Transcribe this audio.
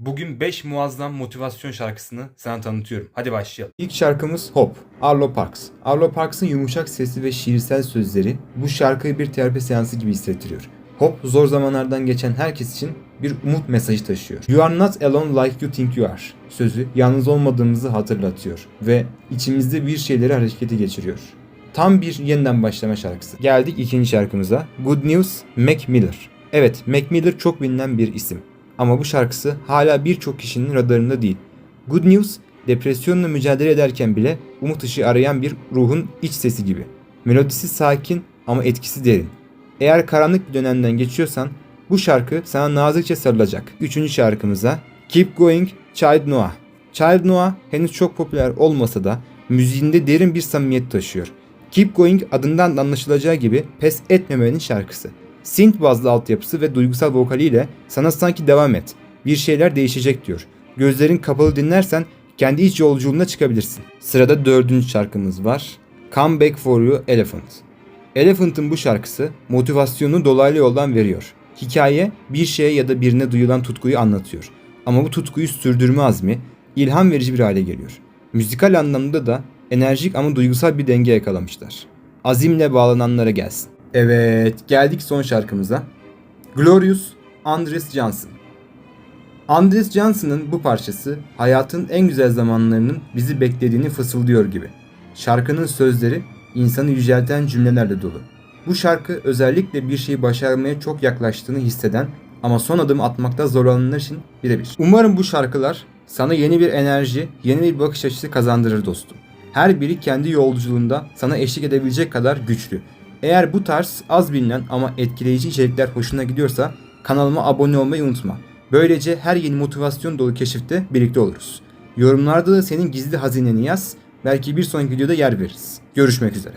Bugün 5 muazzam motivasyon şarkısını sana tanıtıyorum. Hadi başlayalım. İlk şarkımız Hop, Arlo Parks. Arlo Parks'ın yumuşak sesi ve şiirsel sözleri bu şarkıyı bir terapi seansı gibi hissettiriyor. Hop, zor zamanlardan geçen herkes için bir umut mesajı taşıyor. You are not alone like you think you are sözü yalnız olmadığımızı hatırlatıyor ve içimizde bir şeyleri harekete geçiriyor. Tam bir yeniden başlama şarkısı. Geldik ikinci şarkımıza. Good News, Mac Miller. Evet, Mac Miller çok bilinen bir isim. Ama bu şarkısı hala birçok kişinin radarında değil. Good News, depresyonla mücadele ederken bile umut ışığı arayan bir ruhun iç sesi gibi. Melodisi sakin ama etkisi derin. Eğer karanlık bir dönemden geçiyorsan bu şarkı sana nazikçe sarılacak. Üçüncü şarkımıza Keep Going Child Noah. Child Noah henüz çok popüler olmasa da müziğinde derin bir samimiyet taşıyor. Keep Going adından da anlaşılacağı gibi pes etmemenin şarkısı. Synth bazlı altyapısı ve duygusal vokaliyle sana sanki devam et. Bir şeyler değişecek diyor. Gözlerin kapalı dinlersen kendi iç yolculuğuna çıkabilirsin. Sırada dördüncü şarkımız var. Come Back For You Elephant. Elephant'ın bu şarkısı motivasyonu dolaylı yoldan veriyor. Hikaye bir şeye ya da birine duyulan tutkuyu anlatıyor. Ama bu tutkuyu sürdürme azmi ilham verici bir hale geliyor. Müzikal anlamda da enerjik ama duygusal bir denge yakalamışlar. Azimle bağlananlara gelsin. Evet, geldik son şarkımıza. Glorious Andres Johnson. Andres Johnson'ın bu parçası hayatın en güzel zamanlarının bizi beklediğini fısıldıyor gibi. Şarkının sözleri insanı yücelten cümlelerle dolu. Bu şarkı özellikle bir şeyi başarmaya çok yaklaştığını hisseden ama son adım atmakta zorlananlar için birebir. Umarım bu şarkılar sana yeni bir enerji, yeni bir bakış açısı kazandırır dostum. Her biri kendi yolculuğunda sana eşlik edebilecek kadar güçlü. Eğer bu tarz az bilinen ama etkileyici içerikler hoşuna gidiyorsa kanalıma abone olmayı unutma. Böylece her yeni motivasyon dolu keşifte birlikte oluruz. Yorumlarda da senin gizli hazineni yaz. Belki bir sonraki videoda yer veririz. Görüşmek üzere.